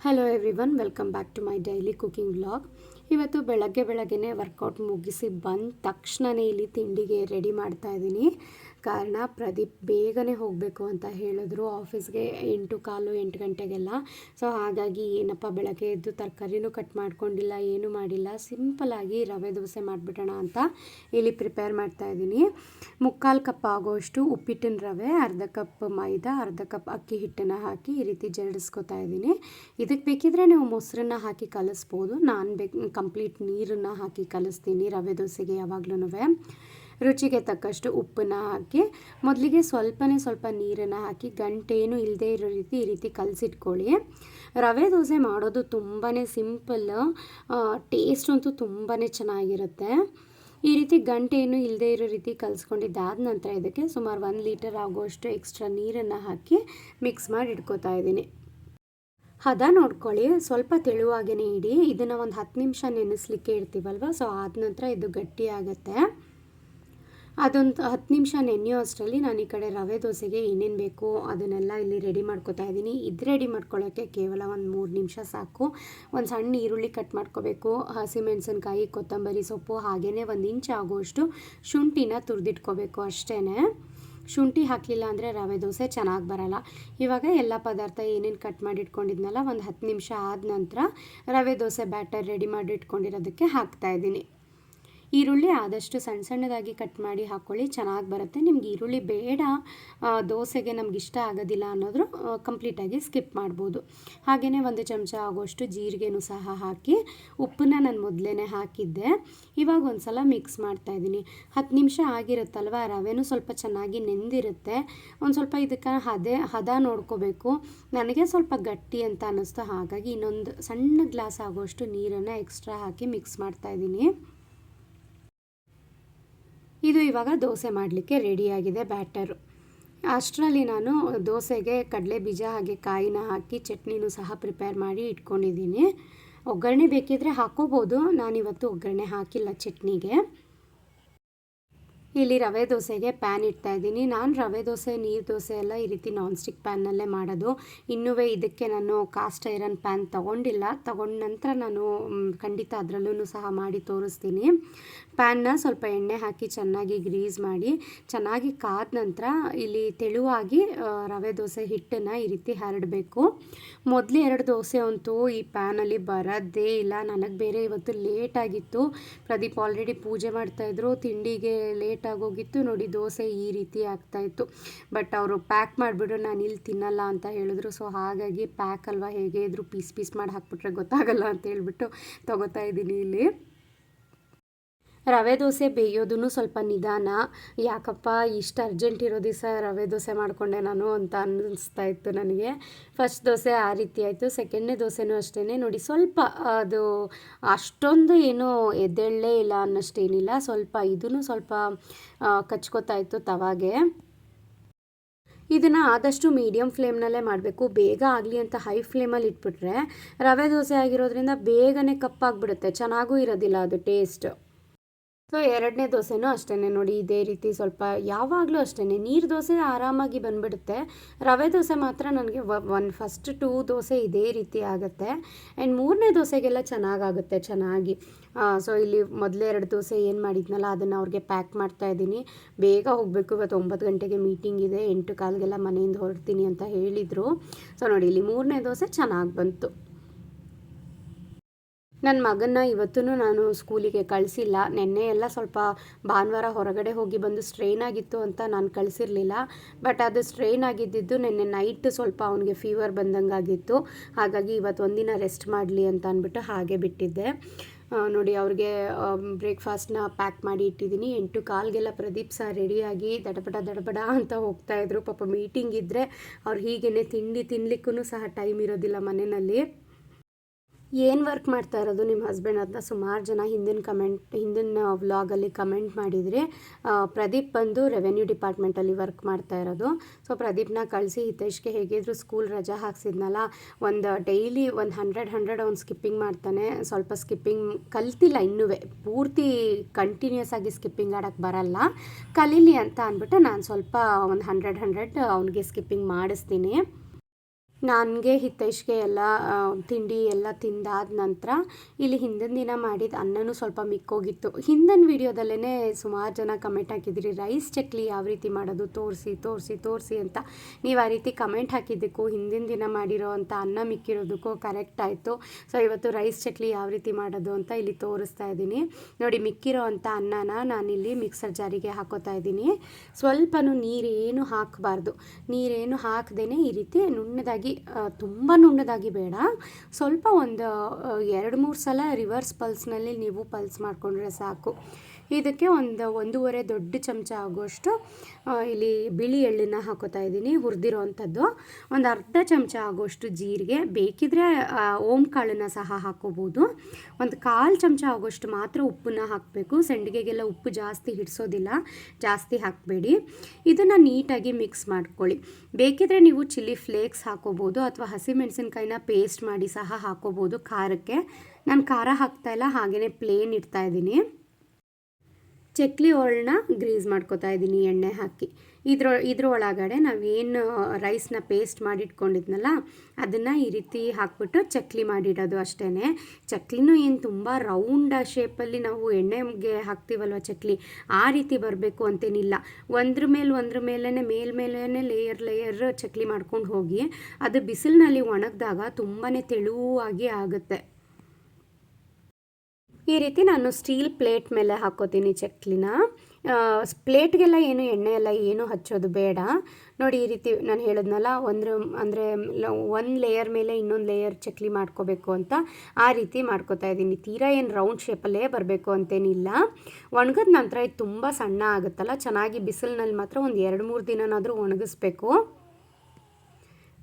Hello everyone welcome back to my daily cooking vlog ಇವತ್ತು ಬೆಳಗ್ಗೆ ಬೆಳಗ್ಗೆನೇ ವರ್ಕೌಟ್ ಮುಗಿಸಿ ಬಂದ ತಕ್ಷಣವೇ ಇಲ್ಲಿ ತಿಂಡಿಗೆ ರೆಡಿ ಮಾಡ್ತಾ ಇದ್ದೀನಿ. ಕಾರಣ ಪ್ರದೀಪ್ ಬೇಗನೆ ಹೋಗಬೇಕು ಅಂತ ಹೇಳಿದ್ರು. ಆಫೀಸ್ಗೆ ಎಂಟು ಕಾಲು ಎಂಟು ಗಂಟೆಗೆಲ್ಲ. ಸೊ ಹಾಗಾಗಿ ಏನಪ್ಪ ಬೆಳಗ್ಗೆ ಎದ್ದು ತರಕಾರಿನೂ ಕಟ್ ಮಾಡ್ಕೊಂಡಿಲ್ಲ, ಏನೂ ಮಾಡಿಲ್ಲ. ಸಿಂಪಲಾಗಿ ರವೆ ದೋಸೆ ಮಾಡಿಬಿಡೋಣ ಅಂತ ಇಲ್ಲಿ ಪ್ರಿಪೇರ್ ಮಾಡ್ತಾ ಇದ್ದೀನಿ. ಮುಕ್ಕಾಲು ಕಪ್ ಆಗೋಷ್ಟು ಉಪ್ಪಿಟ್ಟಿನ ರವೆ, ಅರ್ಧ ಕಪ್ ಮೈದಾ, ಅರ್ಧ ಕಪ್ ಅಕ್ಕಿ ಹಿಟ್ಟನ್ನು ಹಾಕಿ ಈ ರೀತಿ ಜರಡಿಸ್ಕೊತಾ ಇದ್ದೀನಿ. ಇದಕ್ಕೆ ಬೇಕಿದ್ರೆ ನೀವು ಮೊಸರನ್ನ ಹಾಕಿ ಕಲಿಸ್ಬೋದು. ನಾನು ಬೇಕು, ಕಂಪ್ಲೀಟ್ ನೀರನ್ನು ಹಾಕಿ ಕಲಿಸ್ತೀನಿ ರವೆ ದೋಸೆಗೆ ಯಾವಾಗ್ಲೂ ರುಚಿಗೆ ತಕ್ಕಷ್ಟು ಉಪ್ಪನ್ನು ಹಾಕಿ, ಮೊದಲಿಗೆ ಸ್ವಲ್ಪನೇ ಸ್ವಲ್ಪ ನೀರನ್ನು ಹಾಕಿ, ಗಂಟೇನು ಇಲ್ಲದೇ ಇರೋ ರೀತಿ ಈ ರೀತಿ ಕಲಸಿಟ್ಕೊಳ್ಳಿ. ರವೆ ದೋಸೆ ಮಾಡೋದು ತುಂಬಾ ಸಿಂಪಲ್ ಟೇಸ್ಟ್ ಅಂತೂ ತುಂಬಾ ಚೆನ್ನಾಗಿರುತ್ತೆ. ಈ ರೀತಿ ಗಂಟೆ ಏನು ಇಲ್ಲದೇ ಇರೋ ರೀತಿ ಕಲಿಸ್ಕೊಂಡಿದ್ದಾದ ನಂತರ ಇದಕ್ಕೆ ಸುಮಾರು ಒಂದು ಲೀಟರ್ ಆಗುವಷ್ಟು ಎಕ್ಸ್ಟ್ರಾ ನೀರನ್ನು ಹಾಕಿ ಮಿಕ್ಸ್ ಮಾಡಿ ಇಟ್ಕೋತಾ ಇದ್ದೀನಿ. ಹದ ನೋಡ್ಕೊಳ್ಳಿ, ಸ್ವಲ್ಪ ತೆಳುವಾಗೇ ಇಡಿ. ಇದನ್ನು ಒಂದು ಹತ್ತು ನಿಮಿಷ ನೆನೆಸ್ಲಿಕ್ಕೆ ಇಡ್ತೀವಲ್ವ? ಸೊ, ಆದ ನಂತರ ಇದು ಗಟ್ಟಿ ಆಗುತ್ತೆ ಅದೊಂದು ಹತ್ತು ನಿಮಿಷ ನೆನೆಯೋ ಅಷ್ಟರಲ್ಲಿ ನಾನು ಈ ಕಡೆ ರವೆ ದೋಸೆಗೆ ಏನೇನು ಬೇಕು ಅದನ್ನೆಲ್ಲ ಇಲ್ಲಿ ರೆಡಿ ಮಾಡ್ಕೊತಾ ಇದ್ದೀನಿ. ಇದು ರೆಡಿ ಮಾಡ್ಕೊಳ್ಳೋಕ್ಕೆ ಕೇವಲ ಒಂದು ಮೂರು ನಿಮಿಷ ಸಾಕು. ಒಂದು ಸಣ್ಣ ಈರುಳ್ಳಿ ಕಟ್ ಮಾಡ್ಕೋಬೇಕು. ಹಸಿಮೆಣಸಿನ್ಕಾಯಿ ಕೊತ್ತಂಬರಿ ಸೊಪ್ಪು ಹಾಗೆಯೇ ಒಂದು ಇಂಚ್ ಆಗುವಷ್ಟು ಶುಂಠಿನ ತುರಿದಿಟ್ಕೋಬೇಕು ಅಷ್ಟೇ ಶುಂಠಿ ಹಾಕಲಿಲ್ಲ ಅಂದರೆ ರವೆ ದೋಸೆ ಚೆನ್ನಾಗಿ ಬರಲ್ಲ. ಇವಾಗ ಎಲ್ಲ ಪದಾರ್ಥ ಏನೇನು ಕಟ್ ಮಾಡಿ ಇಟ್ಕೊಂಡಿದ್ನಲ್ಲ ಒಂದು ಹತ್ತು ನಿಮಿಷ ಆದ ನಂತರ ರವೆ ದೋಸೆ ಬ್ಯಾಟರ್ ರೆಡಿ ಮಾಡಿ ಇಟ್ಕೊಂಡಿರೋದಕ್ಕೆ ಹಾಕ್ತಾಯಿದ್ದೀನಿ ಈರುಳ್ಳಿ ಆದಷ್ಟು ಸಣ್ಣ ಸಣ್ಣದಾಗಿ ಕಟ್ ಮಾಡಿ ಹಾಕ್ಕೊಳ್ಳಿ ಚೆನ್ನಾಗಿ ಬರುತ್ತೆ. ನಿಮ್ಗೆ ಈರುಳ್ಳಿ ಬೇಡ ದೋಸೆಗೆ ನಮ್ಗೆ ಇಷ್ಟ ಆಗೋದಿಲ್ಲ ಅನ್ನೋದ್ರು ಕಂಪ್ಲೀಟಾಗಿ ಸ್ಕಿಪ್ ಮಾಡ್ಬೋದು. ಹಾಗೆಯೇ ಒಂದು ಚಮಚ ಆಗೋಷ್ಟು ಜೀರಿಗೆನೂ ಸಹ ಹಾಕಿ, ಉಪ್ಪನ್ನ ನಾನು ಮೊದಲೇ ಹಾಕಿದ್ದೆ. ಇವಾಗ ಒಂದು ಸಲ ಮಿಕ್ಸ್ ಮಾಡ್ತಾಯಿದ್ದೀನಿ ಹತ್ತು ನಿಮಿಷ ಆಗಿರುತ್ತಲ್ವ, ರವೆನೂ ಸ್ವಲ್ಪ ಚೆನ್ನಾಗಿ ನೆಂದಿರುತ್ತೆ. ಒಂದು ಸ್ವಲ್ಪ ಇದಕ್ಕೆ ಹದೆ, ಹದ ನೋಡ್ಕೋಬೇಕು. ನನಗೆ ಸ್ವಲ್ಪ ಗಟ್ಟಿ ಅಂತ ಅನ್ನಿಸ್ತು, ಹಾಗಾಗಿ ಇನ್ನೊಂದು ಸಣ್ಣ ಗ್ಲಾಸ್ ಆಗೋಷ್ಟು ನೀರನ್ನು ಎಕ್ಸ್ಟ್ರಾ ಹಾಕಿ ಮಿಕ್ಸ್ ಮಾಡ್ತಾಯಿದ್ದೀನಿ ಇದು ಇವಾಗ ದೋಸೆ ಮಾಡಲಿಕ್ಕೆ ರೆಡಿಯಾಗಿದೆ ಬ್ಯಾಟರು ಅಷ್ಟರಲ್ಲಿ ನಾನು ದೋಸೆಗೆ ಕಡಲೆ ಬೀಜ ಹಾಗೆ ಕಾಯಿನ ಹಾಕಿ ಚಟ್ನಿನೂ ಸಹ ಪ್ರಿಪೇರ್ ಮಾಡಿ ಇಟ್ಕೊಂಡಿದ್ದೀನಿ. ಒಗ್ಗರಣೆ ಬೇಕಿದ್ರೆ ಹಾಕೋಬೋದು ನಾನಿವತ್ತು ಒಗ್ಗರಣೆ ಹಾಕಿಲ್ಲ ಚಟ್ನಿಗೆ. ಇಲ್ಲಿ ರವೆ ದೋಸೆಗೆ ಪ್ಯಾನ್ ಇಡ್ತಾ ಇದ್ದೀನಿ. ನಾನು ರವೆ ದೋಸೆ, ನೀರು ದೋಸೆ ಎಲ್ಲ ಈ ರೀತಿ ನಾನ್ ಸ್ಟಿಕ್ ಪ್ಯಾನ್ನಲ್ಲೇ ಮಾಡೋದು. ಇನ್ನೂ ಇದಕ್ಕೆ ನಾನು ಕಾಸ್ಟ್ ಐರನ್ ಪ್ಯಾನ್ ತೊಗೊಂಡಿಲ್ಲ. ತಗೊಂಡ ನಂತರ ನಾನು ಖಂಡಿತ ಅದರಲ್ಲೂ ಸಹ ಮಾಡಿ ತೋರಿಸ್ತೀನಿ. ಪ್ಯಾನ್ನ ಸ್ವಲ್ಪ ಎಣ್ಣೆ ಹಾಕಿ ಚೆನ್ನಾಗಿ ಗ್ರೀಸ್ ಮಾಡಿ ಚೆನ್ನಾಗಿ ಕಾದ ನಂತರ ಇಲ್ಲಿ ತೆಳುವಾಗಿ ರವೆ ದೋಸೆ ಹಿಟ್ಟನ್ನು ಈ ರೀತಿ ಹರಡಬೇಕು. ಮೊದಲು ಎರಡು ದೋಸೆ ಅಂತೂ ಈ ಪ್ಯಾನಲ್ಲಿ ಬರೋದೇ ಇಲ್ಲ. ನನಗೆ ಬೇರೆ ಇವತ್ತು ಲೇಟಾಗಿತ್ತು ಪ್ರದೀಪ್ ಆಲ್ರೆಡಿ ಪೂಜೆ ಮಾಡ್ತಾಯಿದ್ರು ತಿಂಡಿಗೆ ಲೇಟ್ ಆಗೋಗಿತ್ತು. ನೋಡಿ ದೋಸೆ ಈ ರೀತಿ ಆಗ್ತಾಯಿತ್ತು ಬಟ್ ಅವರು ಪ್ಯಾಕ್ ಮಾಡಿಬಿಡು ನಾನು ಇಲ್ಲಿ ತಿನ್ನಲ್ಲ ಅಂತ ಹೇಳಿದ್ರು. ಸೊ ಹಾಗಾಗಿ ಪ್ಯಾಕ್ ಅಲ್ವಾ ಹೇಗೆ ಇದ್ರು ಪೀಸ್ ಪೀಸ್ ಮಾಡಿ ಹಾಕ್ಬಿಟ್ರೆ ಗೊತ್ತಾಗಲ್ಲ ಅಂತ ಹೇಳ್ಬಿಟ್ಟು ತಗೋತಾ ಇದ್ದೀನಿ ಇಲ್ಲಿ. ರವೆ ದೋಸೆ ಬೇಯೋದೂ ಸ್ವಲ್ಪ ನಿಧಾನ. ಯಾಕಪ್ಪ, ಇಷ್ಟು ಅರ್ಜೆಂಟ್ ಇರೋ ದಿವಸ ರವೆ ದೋಸೆ ಮಾಡಿಕೊಂಡೆ ನಾನು ಅಂತ ಅನ್ನಿಸ್ತಾ ಇತ್ತು ನನಗೆ. ಫಸ್ಟ್ ದೋಸೆ ಆ ರೀತಿ ಆಯಿತು ಸೆಕೆಂಡ್ನೇ ದೋಸೆನೂ ಅಷ್ಟೇ ನೋಡಿ, ಸ್ವಲ್ಪ ಅದು ಅಷ್ಟೊಂದು ಏನೂ ಎದ್ದೇಳಲೇ ಇಲ್ಲ ಅನ್ನೋಷ್ಟೇನಿಲ್ಲ. ಸ್ವಲ್ಪ ಇದೂ ಸ್ವಲ್ಪ ಕಚ್ಕೋತಾ ಇತ್ತು ತವಾಗೆ. ಇದನ್ನು ಆದಷ್ಟು ಮೀಡಿಯಮ್ ಫ್ಲೇಮ್ನಲ್ಲೇ ಮಾಡಬೇಕು. ಬೇಗ ಆಗಲಿ ಅಂತ ಹೈ ಫ್ಲೇಮಲ್ಲಿ ಇಟ್ಬಿಟ್ರೆ ರವೆ ದೋಸೆ ಆಗಿರೋದ್ರಿಂದ ಬೇಗನೆ ಕಪ್ಪಾಗಿಬಿಡುತ್ತೆ. ಚೆನ್ನಾಗೂ ಇರೋದಿಲ್ಲ ಅದು ಟೇಸ್ಟ್ ಸೊ ಎರಡನೇ ದೋಸೆನೂ ಅಷ್ಟೇ ನೋಡಿ, ಇದೇ ರೀತಿ ಸ್ವಲ್ಪ ಯಾವಾಗಲೂ ಅಷ್ಟೇ ನೀರು ದೋಸೆ ಆರಾಮಾಗಿ ಬಂದುಬಿಡುತ್ತೆ. ರವೆ ದೋಸೆ ಮಾತ್ರ ನನಗೆ ಒನ್ ಫಸ್ಟ್ ಟೂ ದೋಸೆ ಇದೇ ರೀತಿ ಆಗುತ್ತೆ. ಆ್ಯಂಡ್ ಮೂರನೇ ದೋಸೆಗೆಲ್ಲ ಚೆನ್ನಾಗಾಗುತ್ತೆ, ಚೆನ್ನಾಗಿ. ಸೊ ಇಲ್ಲಿ ಮೊದಲೇ ಎರಡು ದೋಸೆ ಏನು ಮಾಡಿದ್ನಲ್ಲ, ಅದನ್ನು ಅವ್ರಿಗೆ ಪ್ಯಾಕ್ ಮಾಡ್ತಾ ಇದ್ದೀನಿ. ಬೇಗ ಹೋಗಬೇಕು, ಇವತ್ತು ಒಂಬತ್ತು ಗಂಟೆಗೆ ಮೀಟಿಂಗ್ ಇದೆ, ಎಂಟು ಕಾಲಿಗೆಲ್ಲ ಮನೆಯಿಂದ ಹೊರಡ್ತೀನಿ ಅಂತ ಹೇಳಿದರು. ಸೊ ನೋಡಿ, ಇಲ್ಲಿ ಮೂರನೇ ದೋಸೆ ಚೆನ್ನಾಗಿ ಬಂತು. ನನ್ನ ಮಗನ್ನ ಇವತ್ತೂ ನಾನು ಸ್ಕೂಲಿಗೆ ಕಳಿಸಿಲ್ಲ. ನಿನ್ನೆ ಎಲ್ಲ ಸ್ವಲ್ಪ ಭಾನುವಾರ ಹೊರಗಡೆ ಹೋಗಿ ಬಂದು ಸ್ಟ್ರೈನ್ ಆಗಿತ್ತು ಅಂತ ನಾನು ಕಳಿಸಿರಲಿಲ್ಲ. ಬಟ್ ಅದು ಸ್ಟ್ರೈನ್ ಆಗಿದ್ದಿದ್ದು ನಿನ್ನೆ ನೈಟ್ ಸ್ವಲ್ಪ ಅವನಿಗೆ ಫೀವರ್ ಬಂದಂಗಾಗಿತ್ತು. ಹಾಗಾಗಿ ಇವತ್ತು ಒಂದಿನ ರೆಸ್ಟ್ ಮಾಡಲಿ ಅಂತ ಅಂದ್ಬಿಟ್ಟು ಹಾಗೆ ಬಿಟ್ಟಿದ್ದೆ. ನೋಡಿ ಅವ್ರಿಗೆ ಬ್ರೇಕ್ಫಾಸ್ಟ್ನ ಪ್ಯಾಕ್ ಮಾಡಿ ಇಟ್ಟಿದ್ದೀನಿ. ಎಂಟು ಕಾಲ್ಗೆಲ್ಲ ಪ್ರದೀಪ್ ಸಹ ರೆಡಿಯಾಗಿ ದಡಬಡ ದಡಬಡ ಅಂತ ಹೋಗ್ತಾಯಿದ್ರು ಪಾಪ ಮೀಟಿಂಗ್ ಇದ್ದರೆ ಅವ್ರು ಹೀಗೇ ತಿಂಡಿ ತಿನ್ನಲಿಕ್ಕೂ ಸಹ ಟೈಮ್ ಇರೋದಿಲ್ಲ ಮನೆಯಲ್ಲಿ. ಏನು ವರ್ಕ್ ಮಾಡ್ತಾ ಇರೋದು ನಿಮ್ಮ ಹಸ್ಬೆಂಡ್ ಅಂತ ಸುಮಾರು ಜನ ಹಿಂದಿನ ಕಮೆಂಟ್ ಹಿಂದಿನ ವ್ಲಾಗಲ್ಲಿ ಕಮೆಂಟ್ ಮಾಡಿದರೆ ಪ್ರದೀಪ್ ಬಂದು ರೆವೆನ್ಯೂ ಡಿಪಾರ್ಟ್ಮೆಂಟಲ್ಲಿ ವರ್ಕ್ ಮಾಡ್ತಾ ಇರೋದು. ಸೊ ಪ್ರದೀಪ್ನ ಕಳಿಸಿ ಹಿತೇಶ್ಗೆ ಹೇಗಿದ್ರು ಸ್ಕೂಲ್ ರಜಾ ಹಾಕ್ಸಿದ್ನಲ್ಲ, ಒಂದು ಡೈಲಿ ಒಂದು ಹಂಡ್ರೆಡ್ ಹಂಡ್ರೆಡ್ ಅವ್ನು ಸ್ಕಿಪ್ಪಿಂಗ್ ಮಾಡ್ತಾನೆ. ಸ್ವಲ್ಪ ಸ್ಕಿಪ್ಪಿಂಗ್ ಕಲ್ತಿಲ್ಲ ಇನ್ನೂ ಪೂರ್ತಿ ಕಂಟಿನ್ಯೂಸ್ ಆಗಿ ಸ್ಕಿಪ್ಪಿಂಗ್ ಆಡೋಕ್ಕೆ ಬರಲ್ಲ. ಕಲೀಲಿ ಅಂತ ಅಂದ್ಬಿಟ್ಟು ನಾನು ಸ್ವಲ್ಪ ಒಂದು ಹಂಡ್ರೆಡ್ ಹಂಡ್ರೆಡ್ ಅವನಿಗೆ ಸ್ಕಿಪ್ಪಿಂಗ್ ಮಾಡಿಸ್ತೀನಿ. ನನಗೆ ಹಿತೈಷ್ಗೆ ಎಲ್ಲ ತಿಂಡಿ ಎಲ್ಲ ತಿಂದಾದ ನಂತರ ಇಲ್ಲಿ ಹಿಂದಿನ ದಿನ ಮಾಡಿದ ಅನ್ನನೂ ಸ್ವಲ್ಪ ಮಿಕ್ಕೋಗಿತ್ತು. ಹಿಂದಿನ ವೀಡಿಯೋದಲ್ಲೇ ಸುಮಾರು ಜನ ಕಮೆಂಟ್ ಹಾಕಿದ್ರಿ, ರೈಸ್ ಚಕ್ಲಿ ಯಾವ ರೀತಿ ಮಾಡೋದು? ತೋರಿಸಿ ತೋರಿಸಿ ತೋರಿಸಿ ಅಂತ. ನೀವು ಆ ರೀತಿ ಕಮೆಂಟ್ ಹಾಕಿದ್ದಕ್ಕೂ, ಹಿಂದಿನ ದಿನ ಮಾಡಿರೋ ಅಂಥ ಅನ್ನ ಮಿಕ್ಕಿರೋದಕ್ಕೂ ಕರೆಕ್ಟ್ ಆಯಿತು. ಸೊ, ಇವತ್ತು ರೈಸ್ ಚಕ್ಲಿ ಯಾವ ರೀತಿ ಮಾಡೋದು ಅಂತ ಇಲ್ಲಿ ತೋರಿಸ್ತಾ ಇದ್ದೀನಿ. ನೋಡಿ, ಮಿಕ್ಕಿರೋ ಅಂಥ ಅನ್ನನ ನಾನಿಲ್ಲಿ ಮಿಕ್ಸರ್ ಜಾರಿಗೆ ಹಾಕೋತಾ ಇದ್ದೀನಿ. ಸ್ವಲ್ಪನೂ ನೀರೇನು ಹಾಕಬಾರ್ದು. ನೀರೇನು ಹಾಕದೇ ಈ ರೀತಿ ನುಣ್ಣದಾಗಿ ತುಂಬ ನುಣ್ಣದಾಗಿ ಬೇಡ. ಸ್ವಲ್ಪ ಒಂದು ಎರಡು ಮೂರು ಸಲ ರಿವರ್ಸ್ ಪಲ್ಸ್ನಲ್ಲಿ ನೀವು ಪಲ್ಸ್ ಮಾಡಿಕೊಂಡ್ರೆ ಸಾಕು. ಇದಕ್ಕೆ ಒಂದು ಒಂದೂವರೆ ದೊಡ್ಡ ಚಮಚ ಆಗುವಷ್ಟು ಇಲ್ಲಿ ಬಿಳಿ ಎಳ್ಳಿನ ಹಾಕೋತಾ ಇದ್ದೀನಿ ಹುರಿದಿರೋ ಅಂಥದ್ದು ಒಂದು ಅರ್ಧ ಚಮಚ ಆಗುವಷ್ಟು ಜೀರಿಗೆ, ಬೇಕಿದ್ರೆ ಓಂ ಕಾಳನ್ನು ಸಹ ಹಾಕೋಬೋದು. ಒಂದು ಕಾಲು ಚಮಚ ಆಗುವಷ್ಟು ಮಾತ್ರ ಉಪ್ಪನ್ನ ಹಾಕಬೇಕು. ಸಂಡಿಗೆಗೆಲ್ಲ ಉಪ್ಪು ಜಾಸ್ತಿ ಹಿಡಿಸೋದಿಲ್ಲ, ಜಾಸ್ತಿ ಹಾಕಬೇಡಿ. ಇದನ್ನು ನೀಟಾಗಿ ಮಿಕ್ಸ್ ಮಾಡ್ಕೊಳ್ಳಿ. ಬೇಕಿದ್ರೆ ನೀವು ಚಿಲ್ಲಿ ಫ್ಲೇಕ್ಸ್ ಹಾಕೋಬೋದು ಅಥವಾ ಹಸಿಮೆಣಸಿನ್ಕಾಯಿನ ಪೇಸ್ಟ್ ಮಾಡಿ ಸಹ ಹಾಕೋಬೋದು ಖಾರಕ್ಕೆ. ನಾನು ಖಾರ ಹಾಕ್ತಾ ಇಲ್ಲ ಹಾಗೆಯೇ ಪ್ಲೇನ್ ಇಡ್ತಾ ಇದ್ದೀನಿ. ಚಕ್ಲಿ ಹೋಳನ್ನ ಗ್ರೀಸ್ ಮಾಡ್ಕೊತಾ ಇದ್ದೀನಿ, ಎಣ್ಣೆ ಹಾಕಿ. ಇದ್ರ ಇದ್ರ ಒಳಗಡೆ ನಾವೇನು ರೈಸ್ನ ಪೇಸ್ಟ್ ಮಾಡಿಟ್ಕೊಂಡಿದ್ನಲ್ಲ, ಅದನ್ನು ಈ ರೀತಿ ಹಾಕ್ಬಿಟ್ಟು ಚಕ್ಲಿ ಮಾಡಿಡೋದು ಅಷ್ಟೇ ಚಕ್ಲಿನೂ ಏನು ತುಂಬ ರೌಂಡ್ ಶೇಪಲ್ಲಿ ನಾವು ಎಣ್ಣೆಗೆ ಹಾಕ್ತೀವಲ್ವ ಚಕ್ಲಿ? ಆ ರೀತಿ ಬರಬೇಕು ಅಂತೇನಿಲ್ಲ. ಒಂದ್ರ ಮೇಲೆ, ಒಂದ್ರ ಮೇಲೇ ಮೇಲ್ಮೇಲೇ ಲೇಯರ್ ಲೇಯರ್ ಚಕ್ಲಿ ಮಾಡ್ಕೊಂಡು ಹೋಗಿ, ಅದು ಬಿಸಿಲಿನಲ್ಲಿ ಒಣಗಿದಾಗ ತುಂಬಾ ತೆಳುವಾಗಿ ಆಗುತ್ತೆ. ಈ ರೀತಿ ನಾನು ಸ್ಟೀಲ್ ಪ್ಲೇಟ್ ಮೇಲೆ ಹಾಕೋತೀನಿ ಚಕ್ಲಿನ. ಪ್ಲೇಟ್ಗೆಲ್ಲ ಏನು ಎಣ್ಣೆ ಎಲ್ಲ ಏನು ಹಚ್ಚೋದು ಬೇಡ. ನೋಡಿ, ಈ ರೀತಿ ನಾನು ಹೇಳಿದ್ನಲ್ಲ, ಒಂದು, ಅಂದರೆ ಒಂದು ಲೇಯರ್ ಮೇಲೆ ಇನ್ನೊಂದು ಲೇಯರ್ ಚಕ್ಲಿ ಮಾಡ್ಕೋಬೇಕು ಅಂತ ಆ ರೀತಿ ಮಾಡ್ಕೋತಾ ಇದ್ದೀನಿ. ತೀರಾ ಏನು ರೌಂಡ್ ಶೇಪಲ್ಲೇ ಬರಬೇಕು ಅಂತೇನಿಲ್ಲ. ಒಣಗಿದ ನಂತರ ಇದು ತುಂಬ ಸಣ್ಣ ಆಗುತ್ತಲ್ಲ, ಚೆನ್ನಾಗಿ ಬಿಸಿಲಿನಲ್ಲಿ ಮಾತ್ರ ಒಂದು ಎರಡು ಮೂರು ದಿನನಾದರೂ ಒಣಗಿಸ್ಬೇಕು.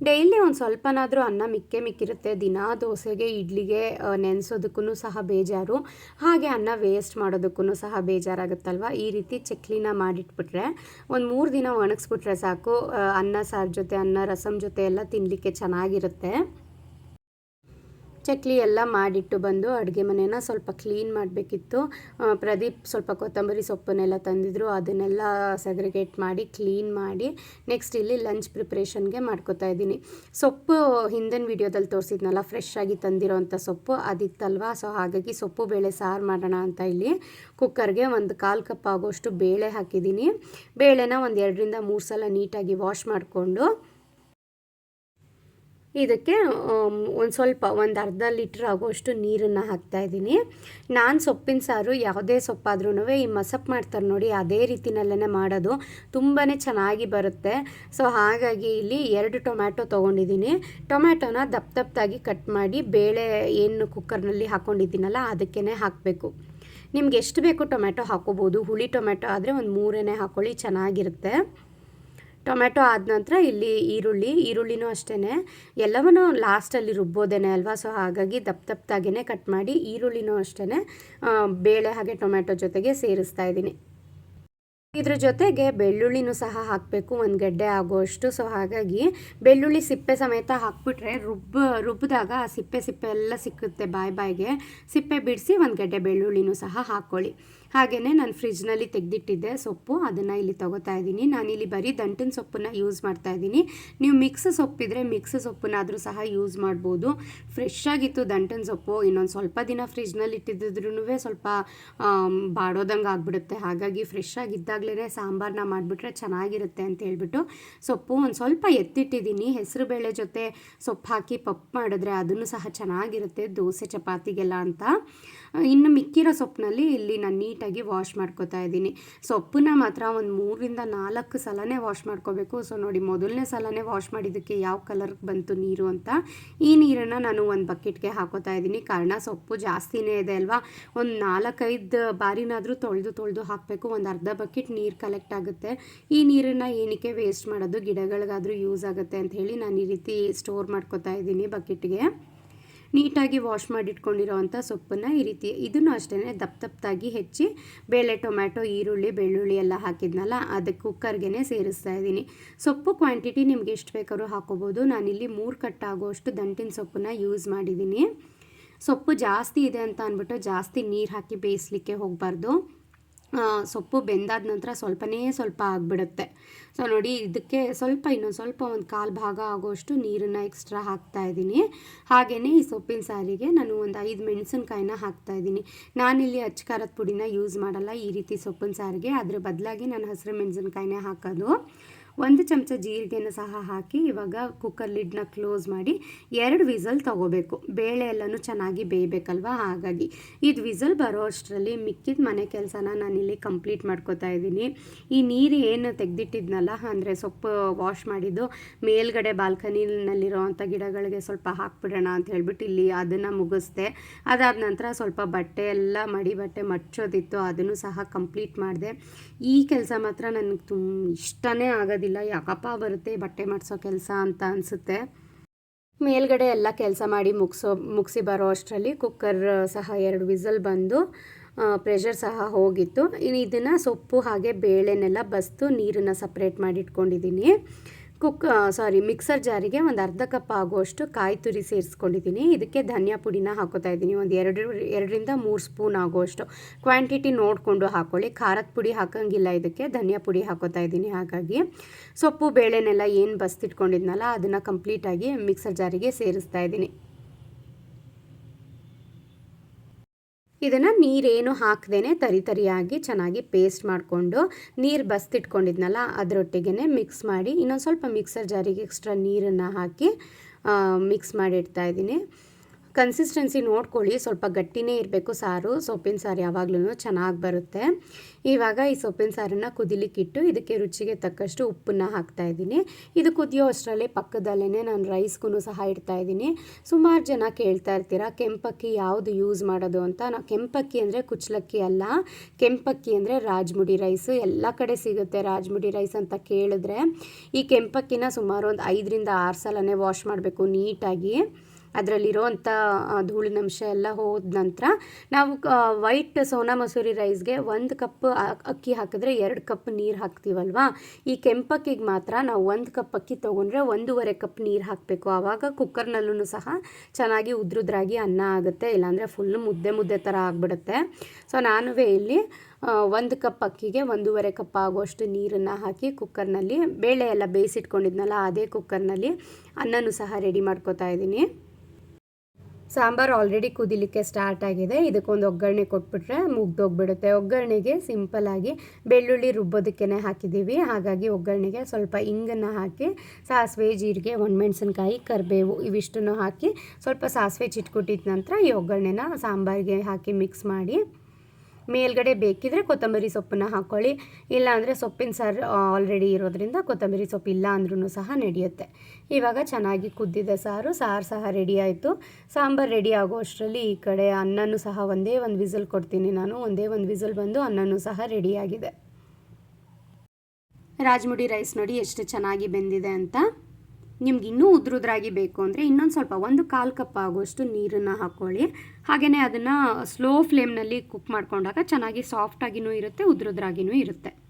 ಡೈಲಿ ಒಂದು ಸ್ವಲ್ಪನಾದರೂ ಅನ್ನ ಮಿಕ್ಕೆ ಮಿಕ್ಕಿರುತ್ತೆ. ದಿನಾ ದೋಸೆಗೆ, ಇಡ್ಲಿಗೆ ನೆನೆಸೋದಕ್ಕೂ ಸಹ ಬೇಜಾರು. ಹಾಗೆ ಅನ್ನ ವೇಸ್ಟ್ ಮಾಡೋದಕ್ಕೂ ಸಹ ಬೇಜಾರಾಗುತ್ತಲ್ವ? ಈ ರೀತಿ ಚಕ್ಲಿನ ಮಾಡಿಟ್ಬಿಟ್ರೆ ಒಂದು ಮೂರು ದಿನ ಒಣಗಿಸ್ಬಿಟ್ರೆ ಸಾಕು. ಅನ್ನ ಸಾರು ಜೊತೆ, ಅನ್ನ ರಸಮ್ ಜೊತೆ ಎಲ್ಲ ತಿನ್ನಲಿಕ್ಕೆ ಚೆನ್ನಾಗಿರುತ್ತೆ. ಚಕ್ಲಿ ಎಲ್ಲ ಮಾಡಿಟ್ಟು ಬಂದು ಅಡುಗೆ ಮನೆನ ಸ್ವಲ್ಪ ಕ್ಲೀನ್ ಮಾಡಬೇಕಿತ್ತು. ಪ್ರದೀಪ್ ಸ್ವಲ್ಪ ಕೊತ್ತಂಬರಿ ಸೊಪ್ಪನ್ನೆಲ್ಲ ತಂದಿದ್ರು, ಅದನ್ನೆಲ್ಲ ಸೆಗ್ರಿಗೇಟ್ ಮಾಡಿ ಕ್ಲೀನ್ ಮಾಡಿ ನೆಕ್ಸ್ಟ್ ಇಲ್ಲಿ ಲಂಚ್ ಪ್ರಿಪ್ರೇಷನ್ಗೆ ಮಾಡ್ಕೊತಾ ಇದ್ದೀನಿ. ಸೊಪ್ಪು ಹಿಂದಿನ ವಿಡಿಯೋದಲ್ಲಿ ತೋರಿಸಿದ್ನಲ್ಲ ಫ್ರೆಶ್ ಆಗಿ ತಂದಿರೋಂಥ ಸೊಪ್ಪು, ಅದಿತ್ತಲ್ವಾ? ಸೊ ಹಾಗಾಗಿ ಸೊಪ್ಪು ಬೇಳೆ ಸಾರು ಮಾಡೋಣ ಅಂತ ಇಲ್ಲಿ ಕುಕ್ಕರ್ಗೆ ಒಂದು ಕಾಲು ಕಪ್ ಆಗೋಷ್ಟು ಬೇಳೆ ಹಾಕಿದ್ದೀನಿ. ಬೇಳೆನ ಒಂದು ಎರಡರಿಂದ ಮೂರು ಸಲ ನೀಟಾಗಿ ವಾಶ್ ಮಾಡಿಕೊಂಡು ಇದಕ್ಕೆ ಒಂದು ಸ್ವಲ್ಪ ಒಂದು ಅರ್ಧ ಲೀಟ್ರ್ ಆಗೋಷ್ಟು ನೀರನ್ನು ಹಾಕ್ತಾ ಇದ್ದೀನಿ. ನಾನು ಸೊಪ್ಪಿನ ಸಾರು ಯಾವುದೇ ಸೊಪ್ಪಾದ್ರೂ ಈ ಮಸಪ್ ಮಾಡ್ತಾರೆ ನೋಡಿ, ಅದೇ ರೀತಿನಲ್ಲೇ ಮಾಡೋದು. ತುಂಬಾ ಚೆನ್ನಾಗಿ ಬರುತ್ತೆ. ಸೊ, ಹಾಗಾಗಿ ಇಲ್ಲಿ ಎರಡು ಟೊಮ್ಯಾಟೊ ತೊಗೊಂಡಿದ್ದೀನಿ. ಟೊಮ್ಯಾಟೊನ ದಪ್ಪ ದಪ್ಪದಾಗಿ ಕಟ್ ಮಾಡಿ ಬೇಳೆ ಏನು ಕುಕ್ಕರ್ನಲ್ಲಿ ಹಾಕ್ಕೊಂಡಿದ್ದೀನಲ್ಲ ಅದಕ್ಕೇ ಹಾಕಬೇಕು. ನಿಮ್ಗೆ ಎಷ್ಟು ಬೇಕು ಟೊಮ್ಯಾಟೊ ಹಾಕೋಬೋದು. ಹುಳಿ ಟೊಮ್ಯಾಟೊ ಆದರೆ ಒಂದು ಮೂರನೇ ಹಾಕ್ಕೊಳ್ಳಿ ಚೆನ್ನಾಗಿರುತ್ತೆ. ಟೊಮೆಟೊ ಆದ ನಂತರ ಇಲ್ಲಿ ಈರುಳ್ಳಿ, ಈರುಳ್ಳಿನೂ ಅಷ್ಟೇ ಎಲ್ಲವನ್ನು ಲಾಸ್ಟಲ್ಲಿ ರುಬ್ಬೋದೇನೆ ಅಲ್ವಾ? ಸೊ ಹಾಗಾಗಿ ದಪ್ಪ ದಪ್ಪದಾಗೇ ಕಟ್ ಮಾಡಿ ಈರುಳ್ಳಿನೂ ಅಷ್ಟೇ ಬೇಳೆ ಹಾಗೆ ಟೊಮೆಟೊ ಜೊತೆಗೆ ಸೇರಿಸ್ತಾ ಇದ್ದೀನಿ. ಇದ್ರ ಜೊತೆಗೆ ಬೆಳ್ಳುಳ್ಳಿನೂ ಸಹ ಹಾಕಬೇಕು, ಒಂದು ಗಡ್ಡೆ ಆಗೋಷ್ಟು. ಸೊ ಹಾಗಾಗಿ ಬೆಳ್ಳುಳ್ಳಿ ಸಿಪ್ಪೆ ಸಮೇತ ಹಾಕ್ಬಿಟ್ರೆ ರುಬ್ಬ ರುಬ್ಬಿದಾಗ ಆ ಸಿಪ್ಪೆ ಸಿಪ್ಪೆ ಎಲ್ಲ ಸಿಕ್ಕುತ್ತೆ ಬಾಯ್ ಬಾಯ್ಗೆ. ಸಿಪ್ಪೆ ಬಿಡಿಸಿ ಒಂದು ಗಡ್ಡೆ ಬೆಳ್ಳುಳ್ಳಿನೂ ಸಹ ಹಾಕ್ಕೊಳ್ಳಿ. ಹಾಗೆಯೇ ನಾನು ಫ್ರಿಜ್ನಲ್ಲಿ ತೆಗೆದಿಟ್ಟಿದ್ದೆ ಸೊಪ್ಪು, ಅದನ್ನು ಇಲ್ಲಿ ತೊಗೋತಾ ಇದ್ದೀನಿ. ನಾನಿಲ್ಲಿ ಬರೀ ದಂಟಿನ ಸೊಪ್ಪನ್ನು ಯೂಸ್ ಮಾಡ್ತಾ ಇದ್ದೀನಿ. ನೀವು ಮಿಕ್ಸ್ ಸೊಪ್ಪಿದ್ರೆ ಮಿಕ್ಸ್ ಸೊಪ್ಪನ್ನಾದರೂ ಸಹ ಯೂಸ್ ಮಾಡ್ಬೋದು. ಫ್ರೆಶ್ ಆಗಿತ್ತು ದಂಟಿನ ಸೊಪ್ಪು, ಇನ್ನೊಂದು ಸ್ವಲ್ಪ ದಿನ ಫ್ರಿಜ್ನಲ್ಲಿ ಇಟ್ಟಿದ್ದಿದ್ರೂ ಸ್ವಲ್ಪ ಬಾಡೋದಂಗೆ ಆಗಿಬಿಡುತ್ತೆ. ಹಾಗಾಗಿ ಫ್ರೆಶ್ ಆಗಿದ್ದಾಗಲೇ ಸಾಂಬಾರನ್ನ ಮಾಡಿಬಿಟ್ರೆ ಚೆನ್ನಾಗಿರುತ್ತೆ ಅಂತ ಹೇಳ್ಬಿಟ್ಟು ಸೊಪ್ಪು ಒಂದು ಸ್ವಲ್ಪ ಎತ್ತಿಟ್ಟಿದ್ದೀನಿ. ಹೆಸರುಬೇಳೆ ಜೊತೆ ಸೊಪ್ಪು ಹಾಕಿ ಪಪ್ಪು ಮಾಡಿದ್ರೆ ಅದನ್ನು ಸಹ ಚೆನ್ನಾಗಿರುತ್ತೆ ದೋಸೆ, ಚಪಾತಿಗೆಲ್ಲ ಅಂತ. ಇನ್ನು ಮಿಕ್ಕಿರೋ ಸೊಪ್ಪಿನಲ್ಲಿ ಇಲ್ಲಿ ನಾನು ನೀಟಾಗಿ ವಾಶ್ ಮಾಡ್ಕೋತಾ ಇದ್ದೀನಿ. ಸೊಪ್ಪನ್ನ ಮಾತ್ರ ಒಂದು ಮೂರರಿಂದ ನಾಲ್ಕು ಸಲನೇ ವಾಶ್ ಮಾಡ್ಕೋಬೇಕು. ಸೊ ನೋಡಿ, ಮೊದಲನೇ ಸಲನೇ ವಾಶ್ ಮಾಡಿದ್ದಕ್ಕೆ ಯಾವ ಕಲರ್ಗೆ ಬಂತು ನೀರು ಅಂತ ಈ ನೀರನ್ನು ನಾನು ಒಂದು ಬಕೆಟ್ಗೆ ಹಾಕೋತಾ ಇದ್ದೀನಿ. ಕಾರಣ ಸೊಪ್ಪು ಜಾಸ್ತಿನೇ ಇದೆ ಅಲ್ವಾ? ಒಂದು ನಾಲ್ಕೈದು ಬಾರಿನಾದರೂ ತೊಳೆದು ತೊಳೆದು ಹಾಕಬೇಕು. ಒಂದು ಅರ್ಧ ಬಕೆಟ್ ನೀರು ಕಲೆಕ್ಟ್ ಆಗುತ್ತೆ. ಈ ನೀರನ್ನು ಏನಕ್ಕೆ ವೇಸ್ಟ್ ಮಾಡೋದು? ಗಿಡಗಳಿಗಾದರೂ ಯೂಸ್ ಆಗುತ್ತೆ ಅಂತ ಹೇಳಿ ನಾನು ಈ ರೀತಿ ಸ್ಟೋರ್ ಮಾಡ್ಕೋತಾ ಇದ್ದೀನಿ ಬಕೆಟ್ಗೆ ನೀಟಾಗಿ ವಾಶ್ ಮಾಡಿಟ್ಕೊಂಡಿರೋ ಅಂಥ ಸೊಪ್ಪನ್ನು ಈ ರೀತಿ ಇದನ್ನು ಅಷ್ಟೇ ದಪ್ಪ ದಪ್ಪದಾಗಿ ಹೆಚ್ಚಿ ಬೇಳೆ, ಟೊಮ್ಯಾಟೊ, ಈರುಳ್ಳಿ, ಬೆಳ್ಳುಳ್ಳಿ ಎಲ್ಲ ಹಾಕಿದ್ನಲ್ಲ, ಅದಕ್ಕೆ ಕುಕ್ಕರ್ಗೆ ಸೇರಿಸ್ತಾ ಇದ್ದೀನಿ. ಸೊಪ್ಪು ಕ್ವಾಂಟಿಟಿ ನಿಮ್ಗೆ ಎಷ್ಟು ಬೇಕಾದ್ರೂ ಹಾಕೋಬೋದು. ನಾನಿಲ್ಲಿ ಮೂರು ಕಟ್ ಆಗೋಷ್ಟು ದಂಟಿನ ಸೊಪ್ಪನ್ನ ಯೂಸ್ ಮಾಡಿದ್ದೀನಿ. ಸೊಪ್ಪು ಜಾಸ್ತಿ ಇದೆ ಅಂತ ಅಂದ್ಬಿಟ್ಟು ಜಾಸ್ತಿ ನೀರು ಹಾಕಿ ಬೇಯಿಸ್ಲಿಕ್ಕೆ ಹೋಗಬಾರ್ದು. ಸೊಪ್ಪು ಬೆಂದಾದ ನಂತರ ಸ್ವಲ್ಪನೇ ಸ್ವಲ್ಪ ಆಗಿಬಿಡುತ್ತೆ. ಸೊ ನೋಡಿ ಇದಕ್ಕೆ ಸ್ವಲ್ಪ, ಇನ್ನೊಂದು ಸ್ವಲ್ಪ ಒಂದು ಕಾಲು ಭಾಗ ಆಗೋಷ್ಟು ನೀರನ್ನು ಎಕ್ಸ್ಟ್ರಾ ಹಾಕ್ತಾ ಇದ್ದೀನಿ. ಹಾಗೆಯೇ ಈ ಸೊಪ್ಪಿನ ಸಾರಿಗೆ ನಾನು ಒಂದು ಐದು ಮೆಣಸಿನ್ಕಾಯಿನ ಹಾಕ್ತಾ ಇದ್ದೀನಿ. ನಾನಿಲ್ಲಿ ಅಚ್ಚ ಖಾರದ ಪುಡಿನ ಯೂಸ್ ಮಾಡಲ್ಲ ಈ ರೀತಿ ಸೊಪ್ಪಿನ ಸಾರಿಗೆ. ಅದ್ರ ಬದಲಾಗಿ ನಾನು ಹಸಿರು ಮೆಣಸಿನ್ಕಾಯಿನೇ ಹಾಕೋದು. ಒಂದು ಚಮಚ ಜೀರಿಗೆನ ಸಹ ಹಾಕಿ ಇವಾಗ ಕುಕ್ಕರ್ ಲಿಡ್ನ ಕ್ಲೋಸ್ ಮಾಡಿ ಎರಡು ವಿಸಲ್ ತಗೋಬೇಕು. ಬೇಳೆ ಎಲ್ಲನೂ ಚೆನ್ನಾಗಿ ಬೇಯಬೇಕಲ್ವಾ? ಹಾಗಾಗಿ ಇದು ವಿಸಲ್ ಬರೋ ಅಷ್ಟರಲ್ಲಿ ಮಿಕ್ಕಿದ ಮನೆ ಕೆಲಸನ ನಾನಿಲ್ಲಿ ಕಂಪ್ಲೀಟ್ ಮಾಡ್ಕೋತಾ ಇದ್ದೀನಿ. ಈ ನೀರು ಏನು ತೆಗೆದಿಟ್ಟಿದ್ನಲ್ಲ, ಅಂದರೆ ಸೊಪ್ಪು ವಾಶ್ ಮಾಡಿದ್ದು ಮೇಲ್ಗಡೆ ಬಾಲ್ಕನಿನಲ್ಲಿರೋವಂಥ ಗಿಡಗಳಿಗೆ ಸ್ವಲ್ಪ ಹಾಕ್ಬಿಡೋಣ ಅಂತ ಹೇಳ್ಬಿಟ್ಟು ಇಲ್ಲಿ ಅದನ್ನು ಮುಗಿಸ್ದೆ. ಅದಾದ ನಂತರ ಸ್ವಲ್ಪ ಬಟ್ಟೆ ಎಲ್ಲ ಮಡಿ ಬಟ್ಟೆ ಮಚ್ಚೋದಿತ್ತು, ಅದನ್ನು ಸಹ ಕಂಪ್ಲೀಟ್ ಮಾಡಿದೆ. ಈ ಕೆಲಸ ಮಾತ್ರ ನನಗೆ ತುಂಬ ಇಷ್ಟನೇ ಆಗೋದಿಲ್ಲ ಯಾಕಪ್ಪ ಬರುತ್ತೆ ಬಟ್ಟೆ ಮಾಡಿಸೋ ಕೆಲಸ ಅಂತ ಅನಿಸುತ್ತೆ. ಮೇಲ್ಗಡೆ ಎಲ್ಲ ಕೆಲಸ ಮಾಡಿ ಮುಗಿಸೋ, ಮುಗಿಸಿ ಬರೋ ಅಷ್ಟರಲ್ಲಿ ಕುಕ್ಕರ್ ಸಹ ಎರಡು ವಿಸಲ್ ಬಂದು ಪ್ರೆಷರ್ ಸಹ ಹೋಗಿತ್ತು. ಇನ್ನು ಇದನ್ನು ಸೊಪ್ಪು ಹಾಗೆ ಬೇಳೆನೆಲ್ಲ ಬಸ್ತು ನೀರನ್ನು ಸಪ್ರೇಟ್ ಮಾಡಿ ಇಟ್ಕೊಂಡಿದ್ದೀನಿ ಕುಕ್ ಸಾರಿ ಮಿಕ್ಸರ್ ಜಾರಿಗೆ ಒಂದು ಅರ್ಧ ಕಪ್ ಆಗುವಷ್ಟು ಕಾಯಿ ತುರಿ ಸೇರಿಸ್ಕೊಂಡಿದ್ದೀನಿ. ಇದಕ್ಕೆ ಧನಿಯಾ ಪುಡಿನ ಹಾಕೋತಾ ಇದ್ದೀನಿ. ಒಂದು ಎರಡು, ಎರಡರಿಂದ ಮೂರು ಸ್ಪೂನ್ ಆಗುವಷ್ಟು ಕ್ವಾಂಟಿಟಿ ನೋಡಿಕೊಂಡು ಹಾಕ್ಕೊಳ್ಳಿ ಖಾರದ ಪುಡಿ ಹಾಕೋಂಗಿಲ್ಲ ಇದಕ್ಕೆ, ಧನಿಯಾ ಪುಡಿ ಹಾಕೋತಾ ಇದ್ದೀನಿ ಹಾಗಾಗಿ. ಸೊಪ್ಪು, ಬೇಳೆನೆಲ್ಲ ಏನು ಬಸ್ತಿಟ್ಕೊಂಡಿದ್ನಲ್ಲ, ಅದನ್ನು ಕಂಪ್ಲೀಟಾಗಿ ಮಿಕ್ಸರ್ ಜಾರಿಗೆ ಸೇರಿಸ್ತಾ ಇದ್ದೀನಿ. ಇದನ್ನು ನೀರೇನು ಹಾಕ್ದೇ ತರಿ ತರಿಯಾಗಿ ಚೆನ್ನಾಗಿ ಪೇಸ್ಟ್ ಮಾಡಿಕೊಂಡು ನೀರು ಬಸ್ತಿಟ್ಕೊಂಡಿದ್ನಲ್ಲ ಅದರೊಟ್ಟಿಗೆ ಮಿಕ್ಸ್ ಮಾಡಿ ಇನ್ನೊಂದು ಸ್ವಲ್ಪ ಮಿಕ್ಸರ್ ಜಾರಿಗೆ ಎಕ್ಸ್ಟ್ರಾ ನೀರನ್ನು ಹಾಕಿ ಮಿಕ್ಸ್ ಮಾಡಿ ಇಡ್ತಾ ಇದ್ದೀನಿ. ಕನ್ಸಿಸ್ಟೆನ್ಸಿ ನೋಡ್ಕೊಳ್ಳಿ. ಸ್ವಲ್ಪ ಗಟ್ಟಿನೇ ಇರಬೇಕು ಸಾರು. ಸೊಪ್ಪಿನ ಸಾರು ಯಾವಾಗಲೂ ಚೆನ್ನಾಗಿ ಬರುತ್ತೆ. ಇವಾಗ ಈ ಸೊಪ್ಪಿನ ಸಾರನ್ನು ಕುದಿಲಿಕ್ಕಿಟ್ಟು ಇದಕ್ಕೆ ರುಚಿಗೆ ತಕ್ಕಷ್ಟು ಉಪ್ಪನ್ನು ಹಾಕ್ತಾ ಇದ್ದೀನಿ. ಇದು ಕುದಿಯೋ ಅಷ್ಟರಲ್ಲಿ ಪಕ್ಕದಲ್ಲೇ ನಾನು ರೈಸ್ಗೂ ಸಹ ಇಡ್ತಾ ಇದ್ದೀನಿ. ಸುಮಾರು ಜನ ಕೇಳ್ತಾ ಇರ್ತೀರಾ, ಕೆಂಪಕ್ಕಿ ಯಾವುದು ಯೂಸ್ ಮಾಡೋದು ಅಂತ? ನಾವು ಕೆಂಪಕ್ಕಿ ಅಂದರೆ ಕುಚ್ಚಲಕ್ಕಿ ಅಲ್ಲ. ಕೆಂಪಕ್ಕಿ ಅಂದರೆ ರಾಜ್ಮುಡಿ ರೈಸು. ಎಲ್ಲ ಕಡೆ ಸಿಗುತ್ತೆ ರಾಜ್ಮುಡಿ ರೈಸ್ ಅಂತ ಕೇಳಿದ್ರೆ. ಈ ಕೆಂಪಕ್ಕಿನ ಸುಮಾರು ಒಂದು ಐದರಿಂದ ಆರು ಸಲನೇ ವಾಶ್ ಮಾಡಬೇಕು ನೀಟಾಗಿ. ಅದರಲ್ಲಿರೋವಂಥ ಧೂಳಿನಂಶ ಎಲ್ಲ ಹೋದ ನಂತರ ನಾವು ವೈಟ್ ಸೋನಾ ಮಸೂರಿ ರೈಸ್ಗೆ ಒಂದು ಕಪ್ ಅಕ್ಕಿ ಹಾಕಿದ್ರೆ ಎರಡು ಕಪ್ ನೀರು ಹಾಕ್ತೀವಲ್ವಾ? ಈ ಕೆಂಪಕ್ಕಿಗೆ ಮಾತ್ರ ನಾವು ಒಂದು ಕಪ್ ಅಕ್ಕಿ ತೊಗೊಂಡ್ರೆ ಒಂದೂವರೆ ಕಪ್ ನೀರು ಹಾಕಬೇಕು. ಆವಾಗ ಕುಕ್ಕರ್ನಲ್ಲೂ ಸಹ ಚೆನ್ನಾಗಿ ಉದ್ರುದ್ರಾಗಿ ಅನ್ನ ಆಗುತ್ತೆ, ಇಲ್ಲಾಂದರೆ ಫುಲ್ ಮುದ್ದೆ ಮುದ್ದೆ ಥರ ಆಗಿಬಿಡುತ್ತೆ. ಸೊ ನಾನುವೇ ಇಲ್ಲಿ ಒಂದು ಕಪ್ ಅಕ್ಕಿಗೆ ಒಂದೂವರೆ ಕಪ್ ಆಗುವಷ್ಟು ನೀರನ್ನು ಹಾಕಿ ಕುಕ್ಕರ್ನಲ್ಲಿ, ಬೇಳೆ ಎಲ್ಲ ಬೇಯಿಸಿಟ್ಕೊಂಡಿದ್ನಲ್ಲ, ಅದೇ ಕುಕ್ಕರ್ನಲ್ಲಿ ಅನ್ನನೂ ಸಹ ರೆಡಿ ಮಾಡ್ಕೋತಾ ಇದ್ದೀನಿ. ಸಾಂಬಾರು ಆಲ್ರೆಡಿ ಕುದಿಲಿಕ್ಕೆ ಸ್ಟಾರ್ಟ್ ಆಗಿದೆ. ಇದಕ್ಕೊಂದು ಒಗ್ಗರಣೆ ಕೊಟ್ಬಿಟ್ರೆ ಮುಗ್ದೋಗ್ಬಿಡುತ್ತೆ. ಒಗ್ಗರಣೆಗೆ ಸಿಂಪಲ್ಲಾಗಿ ಬೆಳ್ಳುಳ್ಳಿ ರುಬ್ಬೋದಕ್ಕೆ ಹಾಕಿದ್ದೀವಿ. ಹಾಗಾಗಿ ಒಗ್ಗರಣೆಗೆ ಸ್ವಲ್ಪ ಇಂಗನ್ನು ಹಾಕಿ, ಸಾಸಿವೆ, ಜೀರಿಗೆ, ಒಣಮೆಣಸಿನ್ಕಾಯಿ, ಕರಿಬೇವು ಇವಿಷ್ಟನ್ನು ಹಾಕಿ ಸ್ವಲ್ಪ ಸಾಸಿವೆ ಚಿಟ್ಕೊಟ್ಟಿದ ನಂತರ ಈ ಒಗ್ಗರಣೆನ ಸಾಂಬಾರಿಗೆ ಹಾಕಿ ಮಿಕ್ಸ್ ಮಾಡಿ ಮೇಲ್ಗಡೆ ಬೇಕಿದ್ರೆ ಕೊತ್ತಂಬರಿ ಸೊಪ್ಪನ್ನ ಹಾಕ್ಕೊಳ್ಳಿ ಇಲ್ಲಾಂದರೆ ಸೊಪ್ಪಿನ ಸಾರು ಆಲ್ರೆಡಿ ಇರೋದ್ರಿಂದ ಕೊತ್ತಂಬರಿ ಸೊಪ್ಪು ಇಲ್ಲ ಅಂದ್ರೂ ಸಹ ನಡೆಯುತ್ತೆ. ಇವಾಗ ಚೆನ್ನಾಗಿ ಕುದ್ದಿದೆ ಸಾರು ಸಾರು ಸಹ ರೆಡಿ ಆಯಿತು. ಸಾಂಬಾರು ರೆಡಿ ಆಗೋ ಅಷ್ಟರಲ್ಲಿ ಈ ಕಡೆ ಅನ್ನನೂ ಸಹ ಒಂದೇ ಒಂದು ವಿಸಲ್ ಕೊಡ್ತೀನಿ ನಾನು. ಒಂದೇ ಒಂದು ವಿಸಲ್ ಬಂದು ಅನ್ನನೂ ಸಹ ರೆಡಿಯಾಗಿದೆ ರಾಜ್ಮುಡಿ ರೈಸ್ ನೋಡಿ ಎಷ್ಟು ಚೆನ್ನಾಗಿ ಬೆಂದಿದೆ ಅಂತ. ನಿಮ್ಗೆ ಇನ್ನೂ ಉದ್ರುದ್ರಾಗಿ ಬೇಕು ಅಂದರೆ ಇನ್ನೊಂದು ಸ್ವಲ್ಪ ಒಂದು ಕಾಲು ಕಪ್ ಆಗುವಷ್ಟು ನೀರನ್ನು ಹಾಕ್ಕೊಳ್ಳಿ ಹಾಗೆಯೇ ಅದನ್ನು ಸ್ಲೋ ಫ್ಲೇಮ್ನಲ್ಲಿ ಕುಕ್ ಮಾಡ್ಕೊಂಡಾಗ ಚೆನ್ನಾಗಿ ಸಾಫ್ಟಾಗಿಯೂ ಇರುತ್ತೆ, ಉದ್ರುದ್ರಾಗಿನೂ ಇರುತ್ತೆ.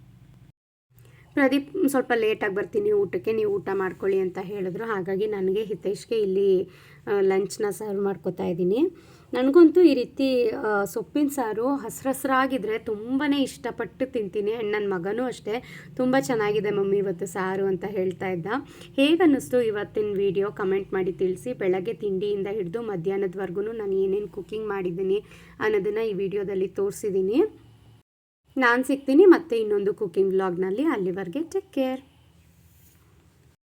ಪ್ರದೀಪ್, ಸ್ವಲ್ಪ ಲೇಟಾಗಿ ಬರ್ತೀನಿ, ಊಟಕ್ಕೆ ನೀವು ಊಟ ಮಾಡ್ಕೊಳ್ಳಿ ಅಂತ ಹೇಳಿದ್ರು. ಹಾಗಾಗಿ ನನಗೆ ಹಿತೇಶ್ಗೆ ಇಲ್ಲಿ ಲಂಚ್ನ ಸರ್ವ್ ಮಾಡ್ಕೊತಾ ಇದ್ದೀನಿ. ನನಗಂತೂ ಈ ರೀತಿ ಸೊಪ್ಪಿನ ಸಾರು ಹಸ್ರಸ್ರಾಗಿದ್ದರೆ ತುಂಬಾ ಇಷ್ಟಪಟ್ಟು ತಿಂತೀನಿ. ಆ್ಯಂಡ್ ನನ್ನ ಮಗನೂ ಅಷ್ಟೇ, ತುಂಬ ಚೆನ್ನಾಗಿದೆ ಮಮ್ಮಿ ಇವತ್ತು ಸಾರು ಅಂತ ಹೇಳ್ತಾ ಇದ್ದ. ಹೇಗೆ ಅನ್ನಿಸ್ತು ಇವತ್ತಿನ ವಿಡಿಯೋ ಕಮೆಂಟ್ ಮಾಡಿ ತಿಳಿಸಿ. ಬೆಳಗ್ಗೆ ತಿಂಡಿಯಿಂದ ಹಿಡಿದು ಮಧ್ಯಾಹ್ನದವರೆಗೂ ನಾನು ಏನೇನು ಕುಕ್ಕಿಂಗ್ ಮಾಡಿದ್ದೀನಿ ಅನ್ನೋದನ್ನು ಈ ವಿಡಿಯೋದಲ್ಲಿ ತೋರಿಸಿದ್ದೀನಿ. ನಾನು ಸಿಗ್ತೀನಿ ಮತ್ತೆ ಇನ್ನೊಂದು ಕುಕ್ಕಿಂಗ್ ವ್ಲಾಗ್ನಲ್ಲಿ ಅಲ್ಲಿವರೆಗೆ ಟೇಕ್ ಕೇರ್